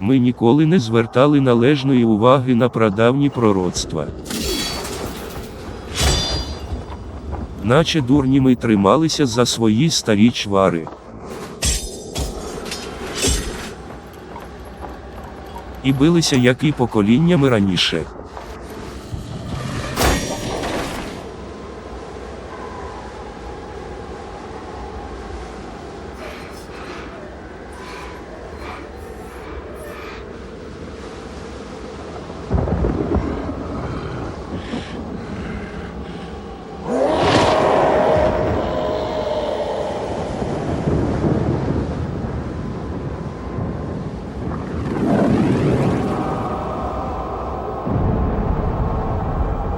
Ми ніколи не звертали належної уваги на прадавні пророцтва. Наче дурні ми трималися за свої старі чвари. І билися як і поколіннями раніше.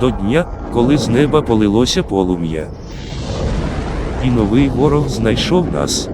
До дня, коли з неба полилося полум'я. І новий ворог знайшов нас.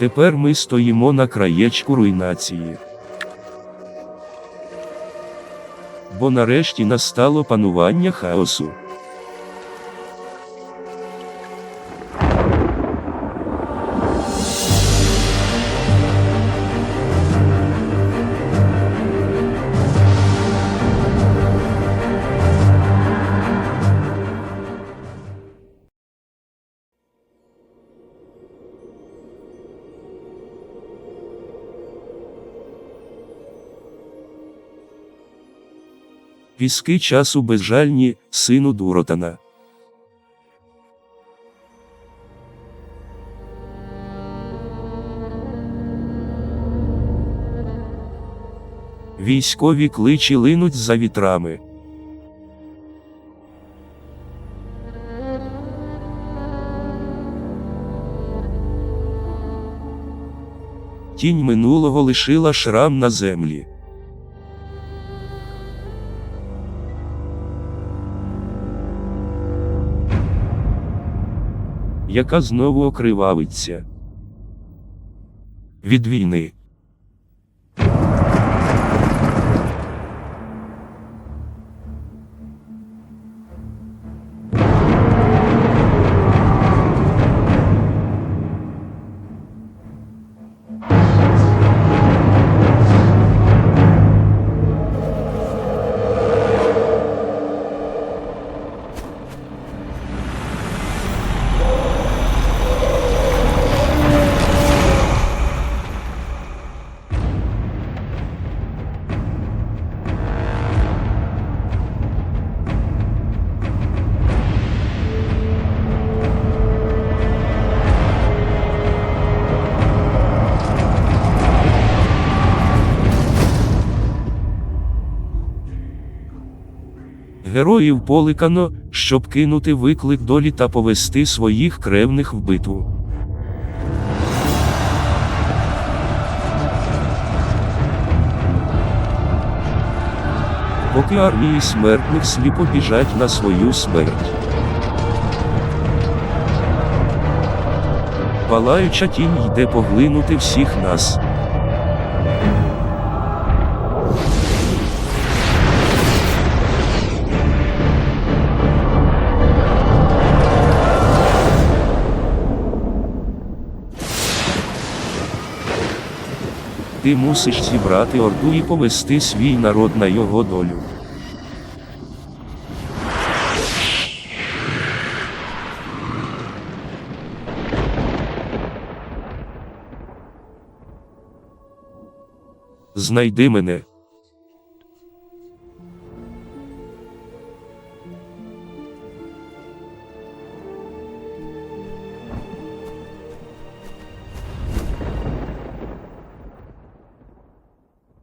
Тепер ми стоїмо на краєчку руйнації. Бо нарешті настало панування хаосу. Піски часу безжальні, сину Дуротана. Військові кличі линуть за вітрами. Тінь минулого лишила шрам на землі. Яка знову окривавиться. Від війни. Героїв поликано, щоб кинути виклик долі та повести своїх кревних в битву. Поки армії смертних сліпо біжать на свою смерть. Палаюча тінь йде поглинути всіх нас. Ти мусиш зібрати орду і повести свій народ на його долю. Знайди мене.